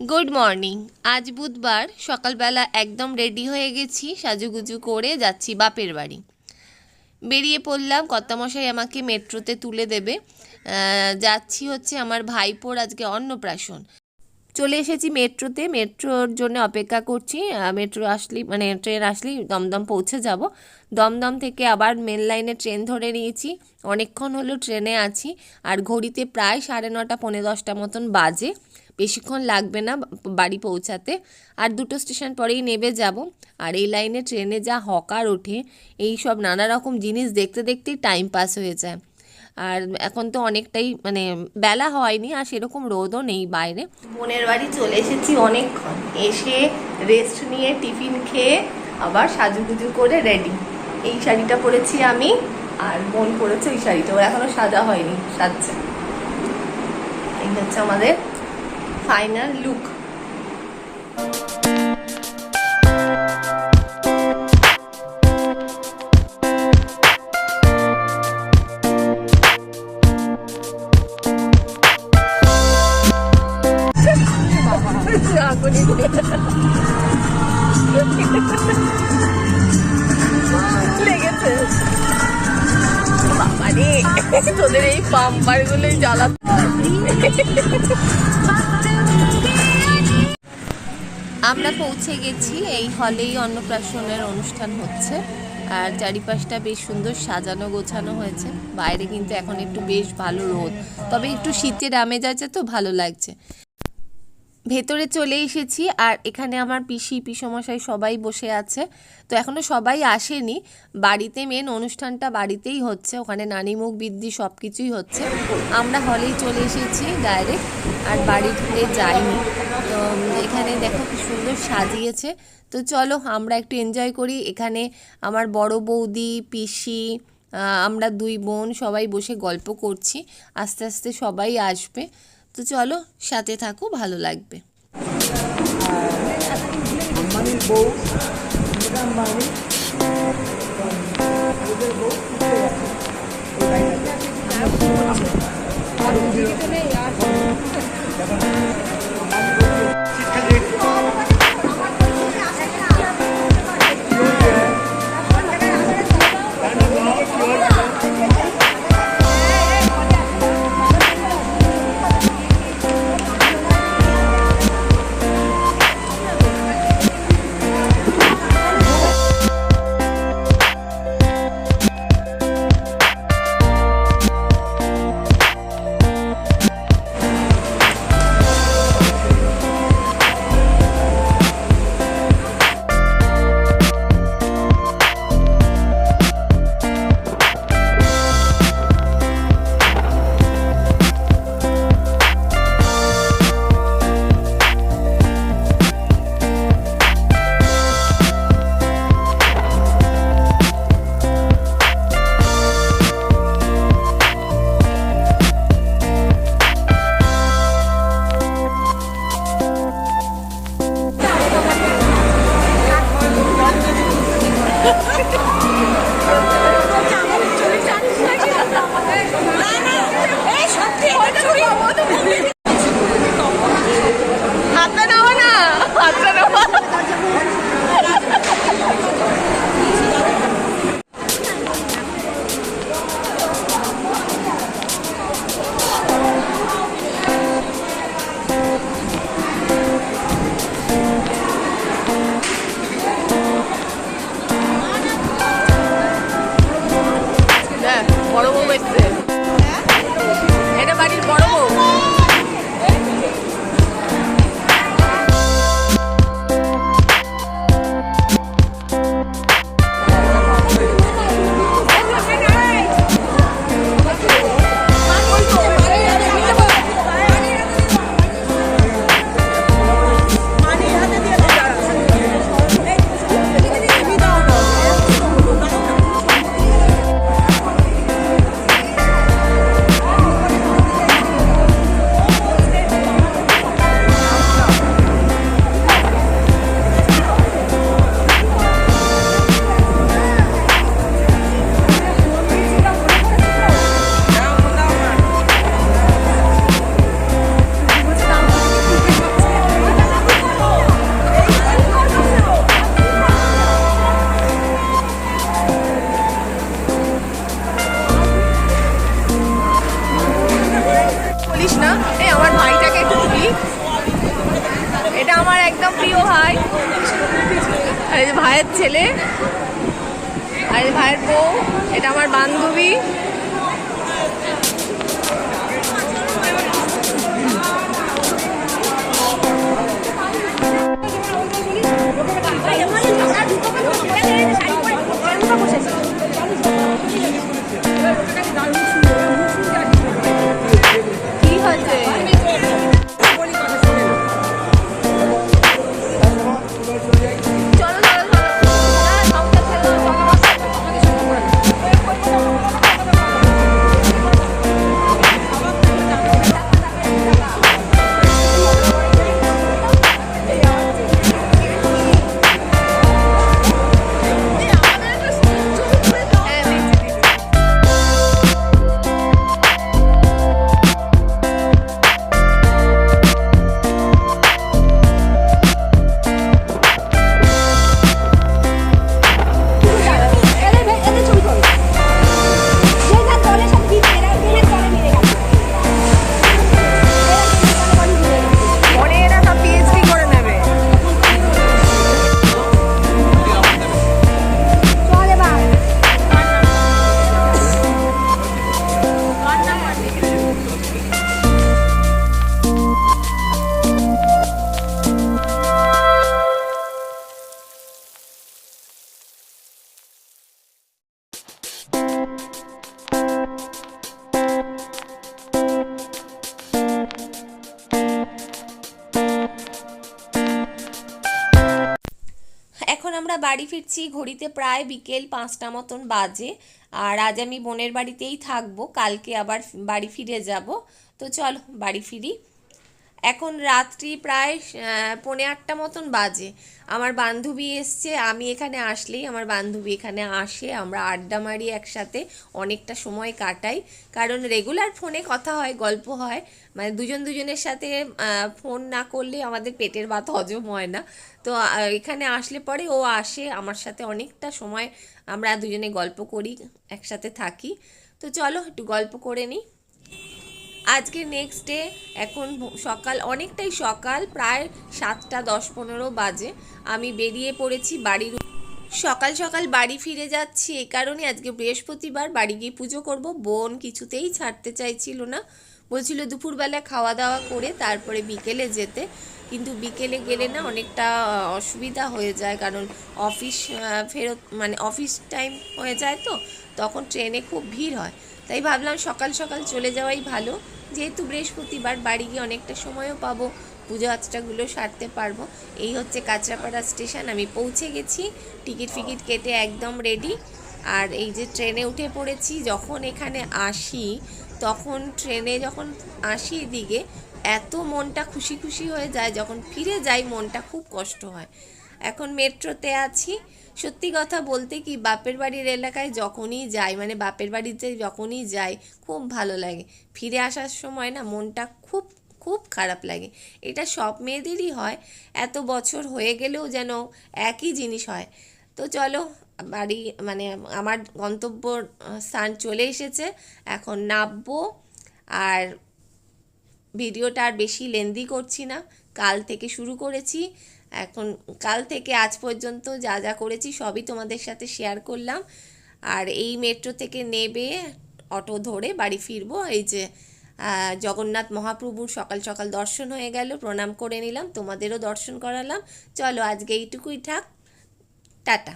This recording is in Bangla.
গুড মর্নিং আজ বুধবার, সকালবেলা একদম রেডি হয়ে গেছি, সাজুগুজু করে যাচ্ছি বাপের বাড়ি। বেরিয়ে পড়লাম, কর্তামশাই আমাকে মেট্রোতে তুলে দেবে। যাচ্ছি হচ্ছে আমার ভাইপোর আজকে অন্নপ্রাশন। চলে এসেছি মেট্রোতে, মেট্রোর জন্য অপেক্ষা করছি। মেট্রো আসলেই মানে ট্রেন আসলেই দমদম পৌঁছে যাব। দমদম থেকে আবার মেন লাইনে ট্রেন ধরে নিয়েছি। অনেকক্ষণ হলো ট্রেনে আছি, আর ঘড়িতে প্রায় সাড়ে নটা, পৌনে দশটা মতন বাজে। বেশিক্ষণ লাগবে না বাড়ি পৌঁছাতে। আর দুটো স্টেশন পরেই নেবে যাব। আর এই লাইনে ট্রেনে যা হকার ওঠে, এই সব নানা রকম জিনিস দেখতে দেখতেই টাইম পাস হয়ে যায়। আর এখন তো অনেকটাই মানে বেলা হয়নি, আর সেরকম রোদও নেই বাইরে। বোনের বাড়ি চলে এসেছি অনেকক্ষণ। এসে রেস্ট নিয়ে টিফিন খেয়ে আবার সাজুগুজু করে রেডি এই শাড়িটা পরেছি আমি, আর বোন পরেছে ওই শাড়িটা। ওর এখনও সাজা হয়নি, সাজছে। এই হচ্ছে আমাদের ফাইনাল লুক। লেগেছে। বাবারে তোদের এই পাম্পার গুলোই জ্বালা আমরা পৌঁছে গেছি। এই হলেই অন্নপ্রাশনের অনুষ্ঠান হচ্ছে। আর চারিপাশটা বেশ সুন্দর সাজানো গোছানো হয়েছে। বাইরে কিন্তু এখন একটু বেশ ভালো রোদ। তবে একটু শীতের আমেজ আছে তো, ভালো লাগছে। ভেতরে চলে এসেছি আর এখানে আমার পিসি, পিসমশাই সবাই বসে আছে। তো এখনও সবাই আসেনি। বাড়িতে মেন অনুষ্ঠানটা বাড়িতেই হচ্ছে। ওখানে নানিমুখ বৃদ্ধি সব কিছুই হচ্ছে। আমরা হলেই চলে এসেছি ডাইরেক্ট আর বাড়িতে যাইনি। এখানে দেখো কি সুন্দর সাজিয়েছে। তো চলো আমরা একটু এনজয় করি। এখানে আমার বড় বৌদি, পিসি আমরা দুই বোন সবাই বসে গল্প করছি। আস্তে আস্তে সবাই আসবে। তো চলো সাথে থাকো, ভালো লাগবে। বড় আমার একদম প্রিয় ভাই। আর ভাইয়ের ছেলে। আর ভাইয়ের বউ। এটা আমার বান্ধবী। আমরা বাড়ি ফিরছি ঘড়িতে প্রায় বিকেল পাঁচটা মতন বাজে। আর আজ আমি বোনের বাড়িতেই থাকব, কালকে আবার বাড়ি ফিরে যাব। তো চল, বাড়ি ফিরি। এখন রাত্রি প্রায় পৌনে আটটা মতন বাজে। আমার বান্ধবী এসছে, আমি এখানে আসলেই আমার বান্ধবী এখানে আসে, আমরা আড্ডা মারি একসাথে, অনেকটা সময় কাটাই। কারণ রেগুলার ফোনে কথা হয়, গল্প হয় মানে দুজন দুজনের সাথে ফোন না করলে আমাদের পেটের ভাত হজম হয় না। তো এখানে আসলে পরে ও আসে, আমার সাথে অনেকটা সময় আমরা দুজনে গল্প করি, একসাথে থাকি। তো চলো একটু গল্প করে নিই। আজকে নেক্সট ডে এখন সকাল, অনেকটাই সকাল, প্রায় সাতটা, দশ পনেরো বাজে। আমি বেরিয়ে পড়েছি বাড়ির সকাল সকাল বাড়ি ফিরে যাচ্ছি এই কারণে আজকে বৃহস্পতিবার বাড়ি গিয়ে পুজো করব। বোন কিছুতেই ছাড়তে চাইছিল না। বলছিল দুপুরবেলা খাওয়া দাওয়া করে তারপরে বিকেলে যেতে। কিন্তু বিকেলে গেলে না অনেকটা অসুবিধা হয়ে যায়। কারণ অফিস ফেরত মানে অফিস টাইম হয়ে যায় তো, তখন ট্রেনে খুব ভিড় হয়। তাই ভাবলাম সকাল সকাল চলে যাওয়াই ভালো। যেহেতু বৃহস্পতিবার বাড়ি গিয়ে অনেকটা সময়ও পাবো, পুজো আচটাগুলো সারতে পারব। এই হচ্ছে কাঁচরাপাড়া স্টেশন, আমি পৌঁছে গেছি, টিকিট ফিকিট কেটে একদম রেডি আর এই যে ট্রেনে উঠে পড়েছি, যখন এখানে আসি, তখন ট্রেনে যখন আসি এদিকে, এত মনটা খুশি খুশি হয়ে যায়, যখন ফিরে যাই মনটা খুব কষ্ট হয়। এখন মেট্রোতে আছি। সত্যি কথা বলতে কি, বাপের বাড়ির এলাকায় যখনই যাই মানে বাপের বাড়িতে যখনই যাই, খুব ভালো লাগে। ফিরে আসার সময় না মনটা খুব খুব খারাপ লাগে। এটা সব মেয়েদেরই হয়। এত বছর হয়ে গেলেও যেন একই জিনিস হয়। তো চলো, বাড়ি মানে আমার গন্তব্য স্থান চলে এসেছে। এখন নামবো। আর ভিডিওটা আর বেশি লেন্দি করছি না। কাল থেকে শুরু করেছি। এখন কাল থেকে আজ পর্যন্ত যা যা করেছি সবই তোমাদের সাথে শেয়ার করলাম। আর এই মেট্রো থেকে নেবে অটো ধরে বাড়ি ফিরবো। এই যে জগন্নাথ মহাপ্রভুর সকাল সকাল দর্শন হয়ে গেল, প্রণাম করে নিলাম, তোমাদেরও দর্শন করালাম। চলো আজকে এইটুকুই থাক। টাটা।